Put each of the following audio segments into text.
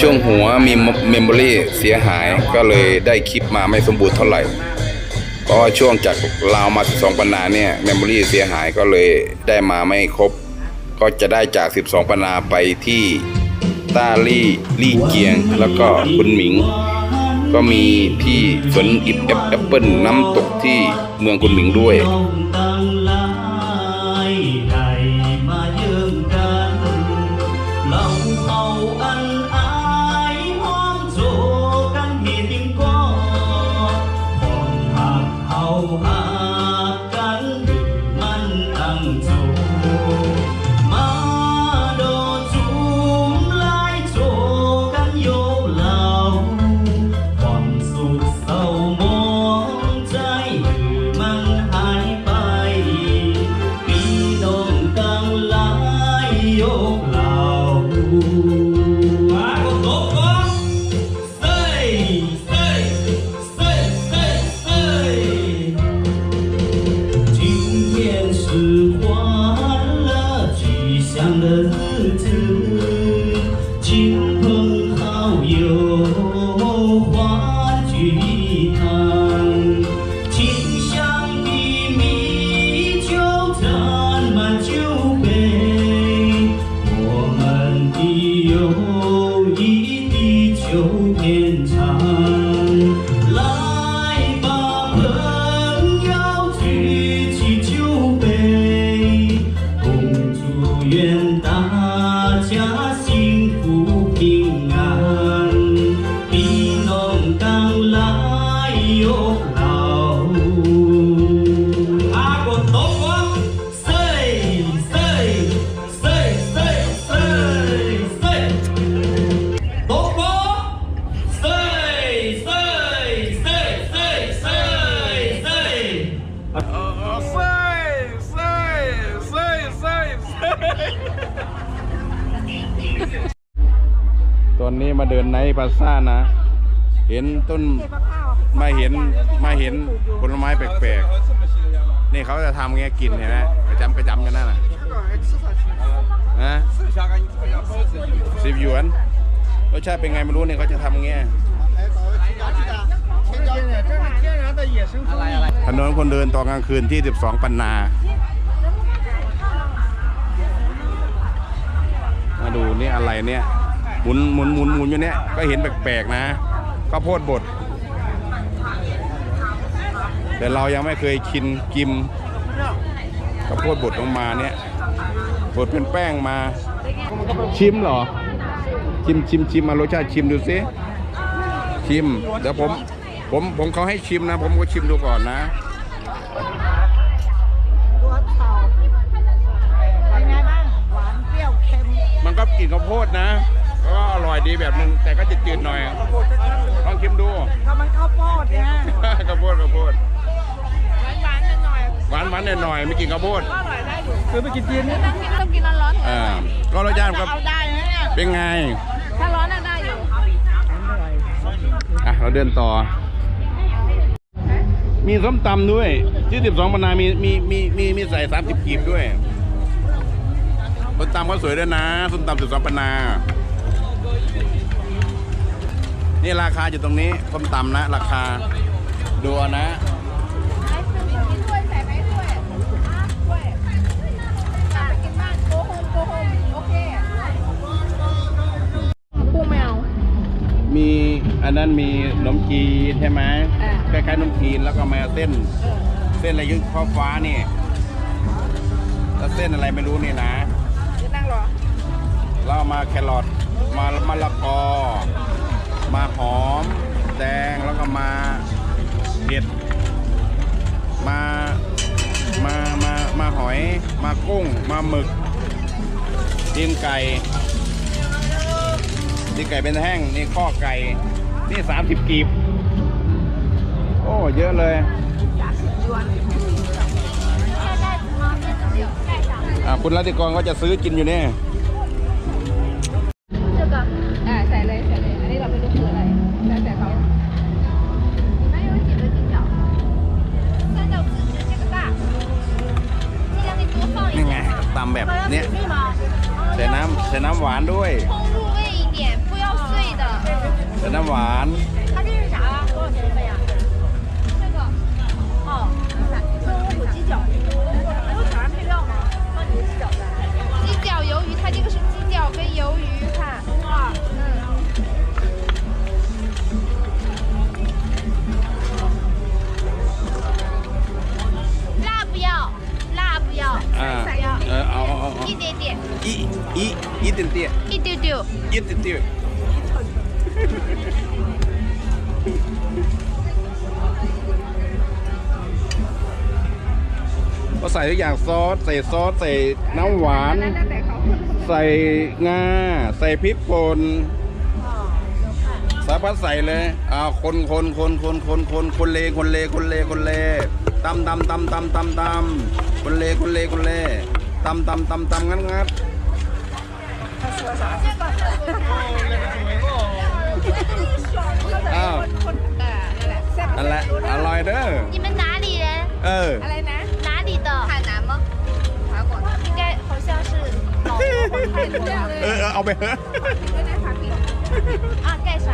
ช่วงหัวมีเมมโมรี่เสียหายก็เลยได้คลิปมาไม่สมบูรณ์เท่าไหร่ เพราะช่วงจากลาวมา12ปันนาเนี่ยเมมโมรี่เสียหายก็เลยได้มาไม่ครบ ก็จะได้จาก 12ปันนาไปที่ต้าลี่ลี่เกียง แล้วก็คุณหมิง ก็มีที่สวนอิบแอปเปิลน้ำตกที่เมืองคุณหมิงด้วย มัน มาเดินในปราสานะ เห็นต้นมาเห็นมาเห็นผลไม้แปลกๆ นี่เขาจะทำเงี้ยกินเห็นไหมกระจำกระจำกันนั่นน่ะนะสิบหยวนรสชาติเป็นไงไม่รู้เนี่ยเขาจะทำเงี้ยถนนคนเดินตอนกลางคืนที่ 12 ปันนา มาดูนี่อะไรเนี่ย หมุนหมุนหมุนหมุนอยู่เนี่ยก็เห็นแปลกๆนะข้าวโพดบด แต่เรายังไม่เคยกินกิมข้าวโพดบดออกมาเนี่ยบดเป็นแป้งมา ชิมเหรอ ชิมชิมชิมมารสชาติชิมดูสิชิมเดี๋ยวผมผมผมเขาให้ชิมนะ ผมก็ชิมดูก่อนนะตัวเต่าเป็นไงบ้างหวานเปรี้ยวเค็มมันก็กลิ่นข้าวโพดนะก็อ ร่อยดีแบบนึงแต่ก็จะจืดๆหน่อย ลองชิมดูก็มันข้าวโพดเนี่ยข้าวโพดข้าวโพดหวานๆหน่อยหวานหวานหน่อยๆไม่กินข้าวโพดๆก็อร่อยได้อยู่คือไปกินจีนนี่ต้องกินต้องกินร้อนๆอ่าก็รสชาติก็เอาได้นะเนี่ยเป็นไง ถ้าร้อนน่ะได้อยู่อะเราเดินต่อ มีส้มตำด้วยที่สิบสองปนามีมีมีมีมีใส่สามสิบกีบด้วยส้มตำก็สวยด้วยนะส้มตำสิบสองปนา นี่ราคาอยู่ตรงนี้ส้มตำนะ ราคาดูเอานะถ้วยใส่ไหมถ้วยถ้วยไปกินบ้านโกโฮมโกโฮมโอเคกุ้งไม่เอามีอันนั้นมีขนมจีนใช่ไหมอ่าคล้ายๆขนมจีนแล้วก็มาเส้น เส้นอะไรยึดฟ้าฟ้าๆนี่แล้วเส้นอะไรไม่รู้นี่นะจะนั่งรอแล้วเอามาแครอทมามะละกอ มาหอมแดงแล้วก็มาเห็ดมามามามาหอย มากุ้ง มาหมึกตีนไก่ตีนไก่เป็นแห้งนี่ข้อไก่นี่สามสิบกีบ โอ้เยอะเลยอ่าคุณรัติกรก็จะซื้อกินอยู่เนี่ย น้ำหวานด้วย冲入胃一，น้ำหวาน อีอีเตียนเตี้ย 一丢丢。 อีเตียนเตี้ยก็ใส่ทุกอย่างซอส ใส่ซอส ใส่น้ำหวาน ใส่งา ใส่พริกป่นสารพัดใส่เลยอ่าคนคนคนคนคนคนคนเลคนเลคนเลคนเลตำตำตำตำตำตำคนเลคนเลคนเลตำตำตำตำงัดงัด อ้าวนั่นแหละอร่อยเด้อ 你们哪里人？ เออ อะไรนะ哪里的？海南吗？法国。应该好像是老挝或泰国的。 เออเออเอาไปเถอะ 啊，盖啥？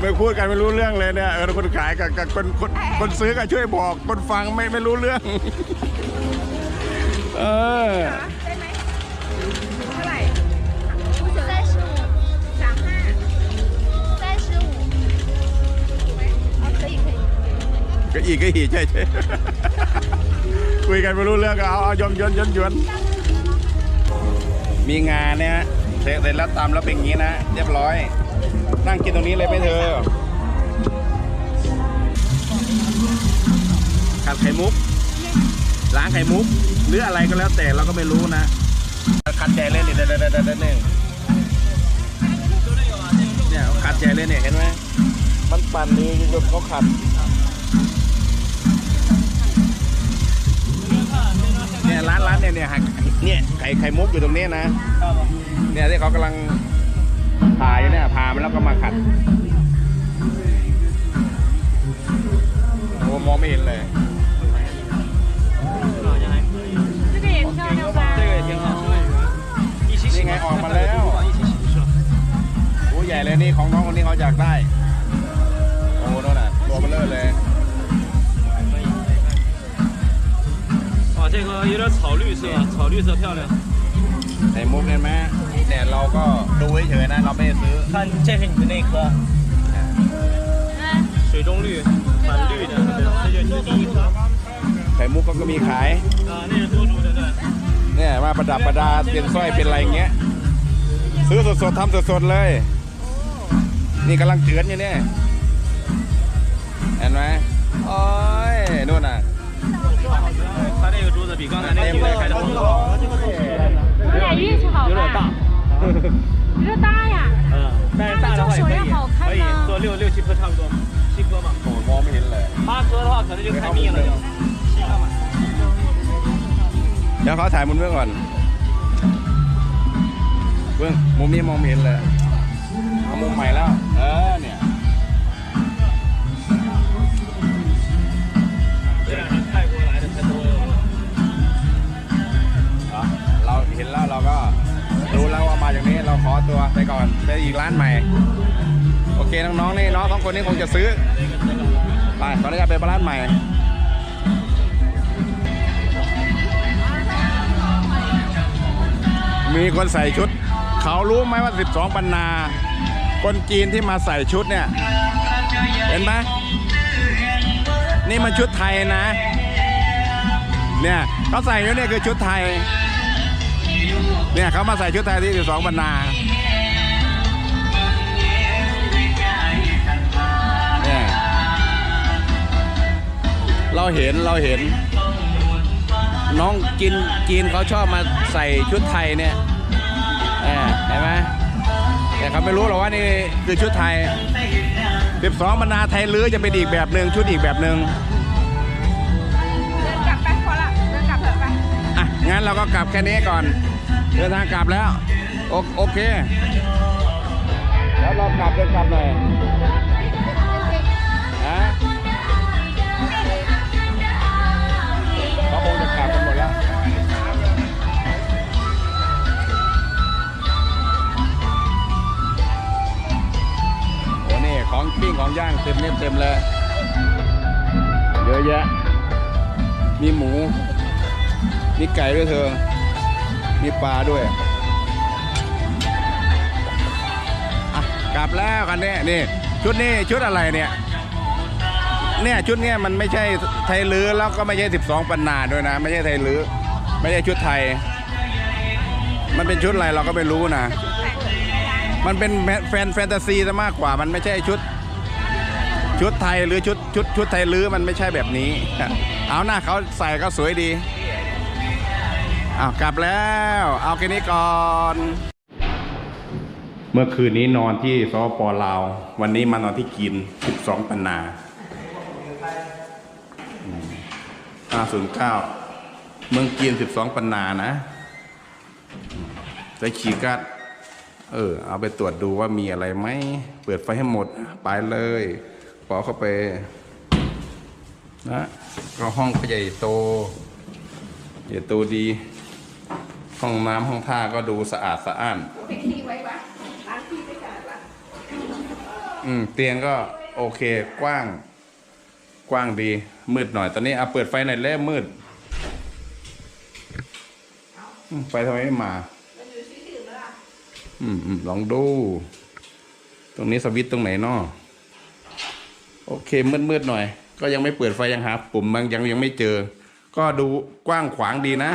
ไม่พูดกันไม่รู้เรื่องเลยเนี่ยเออคนขายกับกับคนคนคนซื้อก็ช่วยบอก คนฟังไม่ไม่รู้เรื่อง เออ ก็อีกก็อีกใช่ใช่คุยกันไม่รู้เรื่องก็เอาเอายนยนยนยนมีงานเนี่ยเสร็จแล้วตามแล้วเป็นอย่างนี้นะเรียบร้อย นั่งกินตรงนี้เลยไหมเธอขัดไข่มุกล้างไข่มุก หรืออะไรก็แล้วแต่เราก็ไม่รู้นะขัดใจเล่นนี่เด้อเด้อเด้อเด้อเด้อเนี่ยเนี่ยขัดใจเล่นเนี่ยเห็นไหมมันปั่นดีจนเขาขัดี่ยร้านร้านเนี่ยเนี่ยหักเนี่ยไข่ไข่มุกอยู่ตรงนี้นะเนี่ยที่เขากำลังผ่าอยู่เนี่ยผ่ามันแล้วก็มาขัดโอ้มองไม่เห็นเลยนี่ไงออกมาแล้วโอ้ใหญ่เลยนี่ของน้องคนนี้เขาอยากได้ 点草绿色，草绿色漂亮。 ไข่มุกเห็นไหมเนี่ยเราก็ดูเฉยๆนะ เราไม่ได้ซื้อ 看，这是你的那颗水中绿，蛮绿的，这就是你第一颗。 ไข่มุกก็มีขาย 啊，那是多株的，对。 เนี่ยมาประดับประดาเป็นสร้อยเป็นอะไรอย่างเงี้ย ซื้อสดๆทำสดๆเลย นี่กำลังเจือนอยู่เนี่ยเห็นไหมโอ้ยนู่นน่ะ 它这个珠子比刚才那个女的开的好多，我俩运气好有点大。有点大呀嗯，但是大的话也可以，可以做六六七颗差不多，七颗嘛。 โอ้มองไม่เห็นเลย 八颗的话可能就开密了就，七颗嘛。 เดี๋ยวเขาถ่ายมุมเบื้องก่อนเบื้องมุมนี้มองไม่เห็นเลยเอามุมใหม่แล้ว เออเนี่ย เห็นแล้วเราก็รู้แล้วว่ามาจากนี้เราขอตัวไปก่อนไปอีกร้านใหม่ โอเคน้องๆนี่น้องสองคนนี้คงจะซื้อไปขออนุญาตไปร้านใหม่มีคนใส่ชุด เขารู้ไหมว่า 12 ปันนา คนจีนที่มาใส่ชุดเนี่ย เห็นไหมนี่มันชุดไทยนะ เนี่ยเขาใส่อยู่เนี่ยคือชุดไทย เนี่ยเขามาใส่ชุดไทยที่ 12ปันนาเนี่ยเราเห็นเราเห็น น้องกินจีนเขาชอบมาใส่ชุดไทยเนี่ยเออเห็นไหมแต่เขาไม่รู้หรอกว่านี่คือชุดไทย 12 บรรณาไทยลื้อจะเป็นอีกแบบหนึ่งชุดอีกแบบหนึ่งเดินกลับไปพอละเดินกลับเถอะไปอะงั้นเราก็กลับแค่นี้ก่อน เดินทางกลับแล้ว โอโอเค แล้วเรากลับเดินกลับหน่อยฮะเขาคงจะกลับกันหมดแล้วปิ้งของย่างเต็มเม็ดเต็มเลย เยอะแยะ มีหมู มีไก่ด้วยเธอ มีปลาด้วยอะกลับแล้วกันเนี่ยนี่ ชุดนี้ชุดอะไรเนี่ย เนี่ยชุดเนี้ยมันไม่ใช่ไทยลื้อแล้วก็ไม่ใช่12ปันนาด้วยนะ ไม่ใช่ไทยลื้อไม่ใช่ชุดไทย มันเป็นชุดอะไรเราก็ไม่รู้นะ มันเป็นแฟนแฟนตาซีซะมากกว่า มันไม่ใช่ชุด ชุดไทยหรือชุดชุดชุดไทยลื้อมันไม่ใช่แบบนี้ เอาหน้าเขาใส่ก็สวยดี อ้าวกลับแล้ว เอาแค่นี้ก่อน เมื่อคืนนี้นอนที่สปลาว วันนี้มานอนที่กิน 12 ปันนา509 เมืองจีน12 ปันนานะใส่ขีกัดเออ เอาไปตรวจดูว่ามีอะไรไหม เปิดไฟให้หมด ไปเลยปอเข้าไป นะก็ห้องก็ใหญ่โต ใหญ่โตดี ห้องน้ำห้องท่าก็ดูสะอาดสะอ้านอืม เตียงก็โอเคกว้าง กว้างดี มืดหน่อย ตอนนี้เอาเปิดไฟหน่อยแล้วมืดอืมไฟทำไมไม่มาอืมอืมลองดู ตรงนี้สวิตช์ตรงไหนเนาะโอเคมืดมืดๆหน่อย ก็ยังไม่เปิดไฟยังหาปุ่มบางยังยังไม่เจอ ก็ดูกว้างขวางดีนะ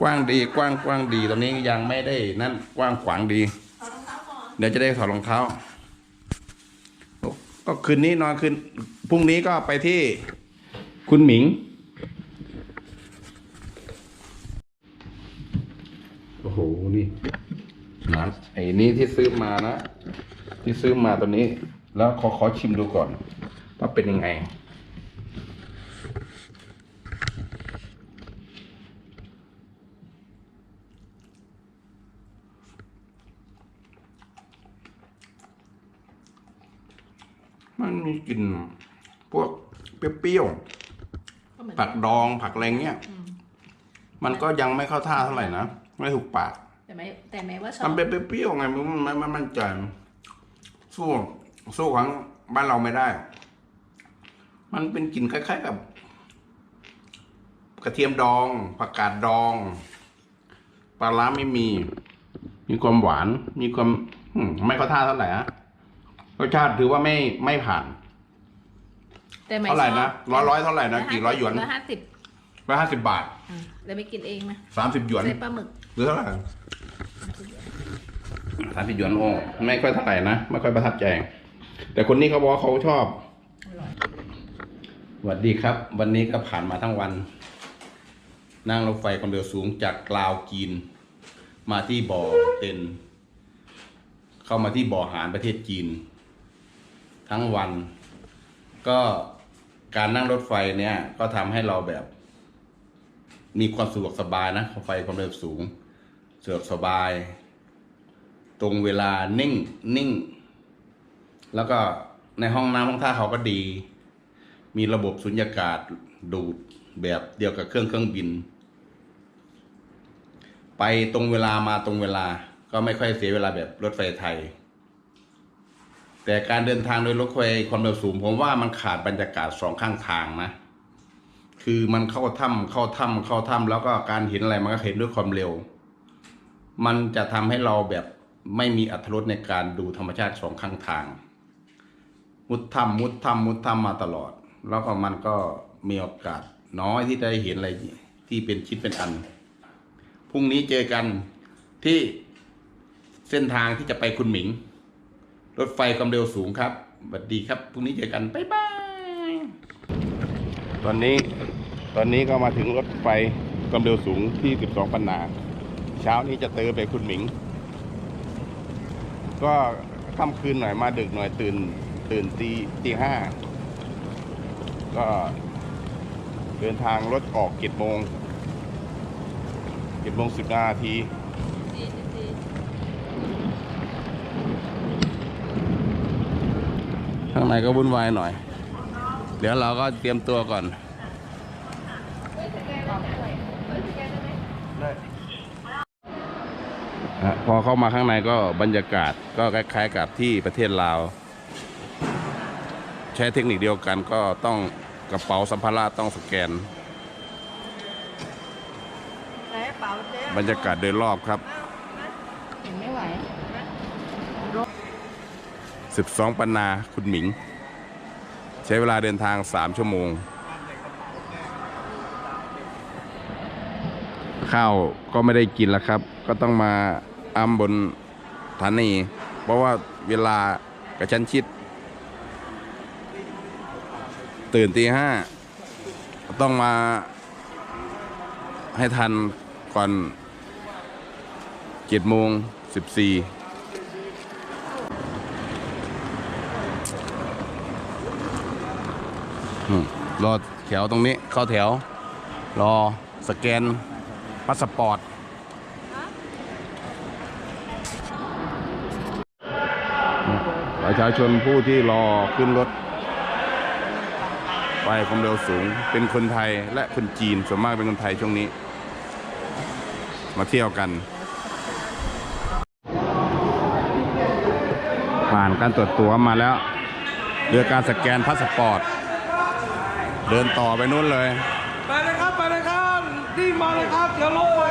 กว้างดีกว้างกว้างดีตอนนี้ยังไม่ได้นั่นกว้างขวางดี เดี๋ยวจะได้ถอดรองเท้า ก็คืนนี้นอนคืนพรุ่งนี้ก็ไปที่คุณหมิง โอ้โห นี่ร้านไอ้นี่ที่ซื้อมานะ ที่ซื้อมาตัวนี้ แล้วขอขอชิมดูก่อน ว่าเป็นยังไง มันมีกลิ่นพวกเปรี้ยวๆผักดองผักอะไรเงี้ยมันก็ยังไม่เข้าท่าเท่าไหร่นะ ไม่ถูกปาก แต่ไม่แต่ไม่ว่าชอมับนเป็นเปรี้ยวๆไงมันมันมันมันจะสู้สู้ของบ้านเราไม่ได้ มันเป็นกลิ่นคล้ายๆกับ กระเทียมดองผักกาดดองปลาร้าไม่มี มีความหวาน มีความอืมไม่เข้าท่าเท่าไหร่นะ รสชาติถือว่าไม่ไม่ผ่าน แต่ไม่เท่าไหร่ชนะอบร้อยร้อยเท่าไหร่นะกี่ร้อยหยวนร้อยห้าสิบร้อยห้าสิบบาทอ่าแต่ไม่กินเองนะสามสิบหยวนใส่ปลาหมึกหรือเท่าไหร่สามสิบหยวนโอ้ไม่ค่อยเท่าไหร่นะไม่ค่อยประทับใจ แต่คนนี้เขาบอกว่าเขาชอบสวัสดีครับ วันนี้ก็ผ่านมาทั้งวัน นั่งรถไฟความเร็วสูงจากกลาวจีน มาที่บ่อเต็น เข้ามาที่บ่อหารประเทศจีน ทั้งวัน ก็การนั่งรถไฟเนี่ยก็ทำให้เราแบบ มีความสะดวกสบายนะไฟความเร็วสูงสะดวกสบาย ตรงเวลานิ่งนิ่ง แล้วก็ในห้องน้ำห้องท่าเขาก็ดี มีระบบสุญญากาศดูดแบบเดียวกับเครื่องเครื่องบิน ไปตรงเวลามาตรงเวลา ก็ไม่ค่อยเสียเวลาแบบรถไฟไทย แต่การเดินทางโดยรถไฟความเร็วสูงผมว่ามันขาดบรรยากาศสองข้างทางนะ คือมันเข้าถ้ำเข้าถ้ำเข้าถ้ำแล้วก็การเห็นอะไรมันก็เห็นด้วยความเร็ว มันจะทำให้เราแบบไม่มีอัตรสในการดูธรรมชาติสองข้างทาง มุดถ้ำมุดถ้ำมุดถ้ำมาตลอด แล้วก็มันก็มีโอกาสน้อยที่ได้เห็นอะไรที่เป็นชิ้นเป็นอัน พรุ่งนี้เจอกันที่เส้นทางที่จะไปคุณหมิง รถไฟความเร็วสูงครับสวัสดีครับพรุ่งนี้เจอกันบ๊ายบายตอนนี้ตอนนี้ก็มาถึงรถไฟความเร็วสูงที่ 12 ปันนา เช้านี้จะเตอไปคุณหมิง ก็ค่ำคืนหน่อยมาดึกหน่อยตื่น ตื่นตีตีห้าก็เดินทางรถออกเจ็ดโมงเจ็ดโมงสิบนาที ข้างในก็วุ่นวายหน่อย เดี๋ยวเราก็เตรียมตัวก่อนฮะพอเข้ามาข้างในก็บรรยากาศก็คล้ายๆกับที่ประเทศลาว ใช้เทคนิคเดียวกันก็ต้องกระเป๋าสัมภาระต้องสแกน บรรยากาศโดยรอบครับ เห็นไม่ไหว 12 ปันนาคุณหมิง ใช้เวลาเดินทาง 3 ชั่วโมง ข้าวก็ไม่ได้กินแล้วครับ ก็ต้องมาอ้ำบนฐานี เพราะว่าเวลากระชั้นชิด ตื่นตีห้าต้องมาให้ทันก่อนเจ็ดโมงสิบสี่ อืม รอแถวตรงนี้เข้าแถว รอสแกนพาสปอร์ตประชาชนผู้ที่รอขึ้นรถไฟความเร็วสูงเป็นคนไทยและคนจีนส่วนมากเป็นคนไทยช่วงนี้ มาเที่ยวกัน ผ่านการตรวจตัวมาแล้วเรือการสแกนพาสปอร์ต เดินต่อไปนู้นเลย ไปเลยครับ ไปเลยครับรีบมาเลยครับ เดี๋ยวรถไฟ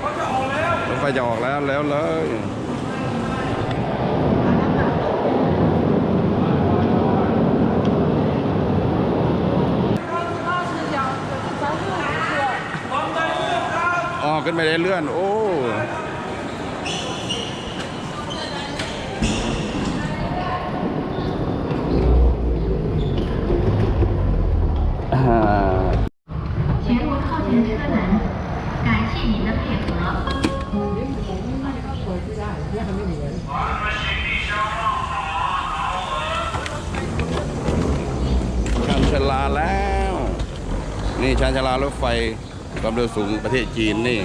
เขาจะออกแล้วรถไฟจะออกแล้วแล้วเลยออกขึ้นไปได้เลื่อน โอ้อ่ รานชาลารถไฟความเร็วสูงประเทศจีนนี่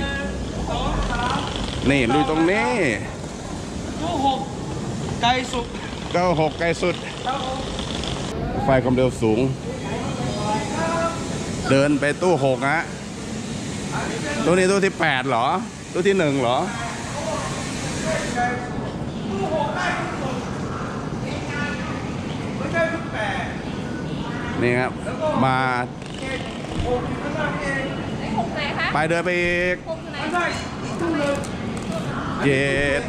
นี่ดูตรงนี้ตู้หกไกลสุดเก้าหกไกลสุด ไฟความเร็วสูง เดินไปตู้หกฮะตู้นี้ตู้ที่แปดเหรอ ตู้ที่หนึ่งเหรอนี่ครับมา ไปเดินไปอีกเจ็ด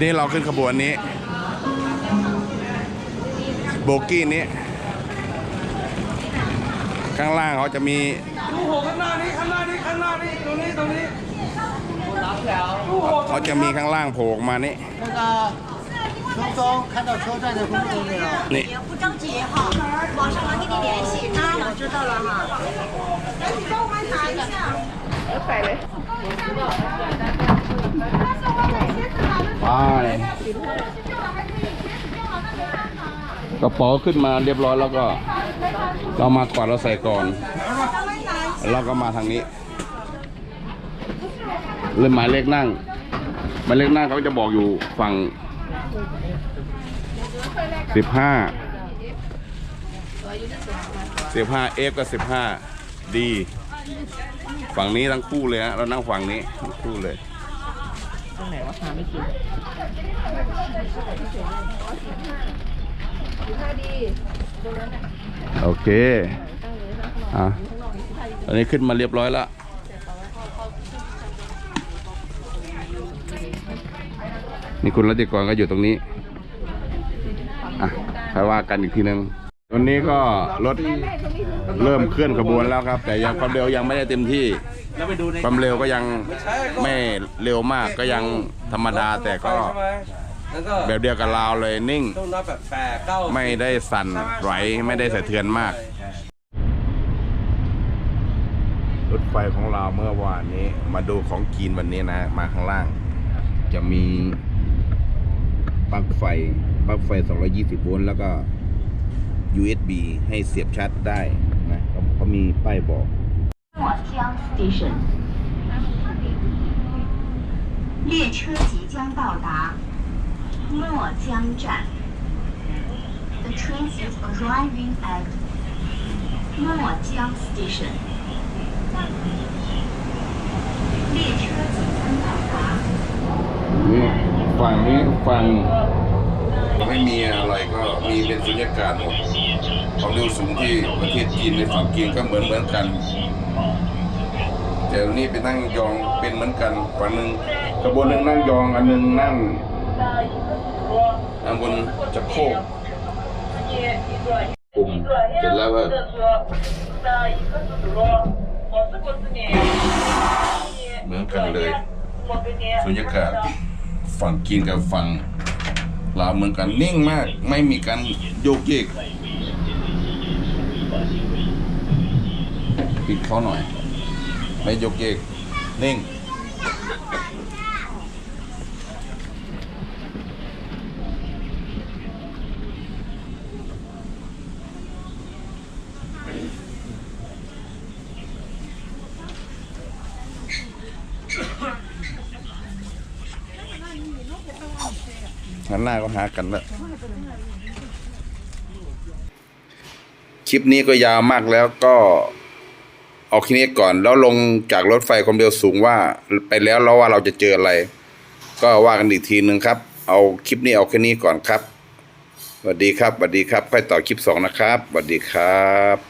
นี่เราขึ้นขบวนนี้ โบกี้นี้ ข้างล่างเขาจะมีข้างหน้านี้ข้างหน้านี้ข้างหน้านี้ตรงนี้ตรงนี้ เขาจะมีข้างล่างโผล่ออกมานี่ 那个从中看到车站的工作没有？ นี่ 不着急哈，网上能跟你联系，那我知道了哈。那你帮我们拿一下。 ไปกระเป๋าขึ้นมาเรียบร้อยแล้วก็ เรามาก่อนเราใส่ก่อน แล้วก็มาทางนี้ เริ่มหมายเลขนั่งหมายเลขนั่งเขาจะบอกอยู่ฝั่งสิบห้าสิบห้าเอฟกับสิบห้าดีฝั่งนี้ทั้งคู่เลยฮะเรานั่งฝั่งนี้ทั้งคู่เลยโอเคอะตอนนี้ขึ้นมาเรียบร้อยแล้ว นี่คุณรัติกรก็อยู่ตรงนี้อะค่อยว่ากันอีกทีนึงตอนนี้ก็รถเริ่มเคลื่อนขบวนแล้วครับ แต่ยังความเร็วยังไม่ได้เต็มที่ ความเร็วก็ยังไม่เร็วมากก็ยังธรรมดาแต่ก็แบบเดียวกับลาวเลยนิ่ง ไม่ได้สั่นไหวไม่ได้สะเทือนมาก รถไฟของเราเมื่อวานนี้มาดูของกินวันนี้นะ มาข้างล่าง จะมี ปลั๊กไฟปลั๊กไฟ 220 โวลต์แล้วก็ USB ให้เสียบชาร์จได้นะเขาเขามีป้ายบอก 墨江 Station，列车即将到达墨江站。The train is arriving at 墨江 Station。列车即将到 นี่ ฝั่งนี้ฝั่งไม่มีอะไรก็มีเป็นสุญญากาศหมดความเร็วสูงที่ประเทศจีนในฝั่งจีนก็เหมือนเหมือนกัน แต่นี่เป็นนั่งยองเป็นเหมือนกันฝั่งหนึ่งขบวนหนึ่งนั่งยองอันหนึ่งนั่งอันบนจะโคกปุ่มเสร็จแล้วก็เหมือนกันเลยสุญญากาศ ฝั่งจีนกับฝั่งลาวเหมือนกันนิ่งมาก ไม่มีการโยกเยกปิดเขาหน่อย ไม่โยกเยกนิ่ง หน้าก็หากันแล้วคลิปนี้ก็ยาวมากแล้วก็เอาแค่นี้ก่อน แล้วลงจากรถไฟความเร็วสูงว่าไปแล้วแล้วว่าเราจะเจออะไร ก็ว่ากันอีกทีหนึ่งครับ เอาคลิปนี้เอาแค่นี้ก่อนครับสวัสดีครับสวัสดีครับค่อยต่อคลิปสองนะครับสวัสดีครับ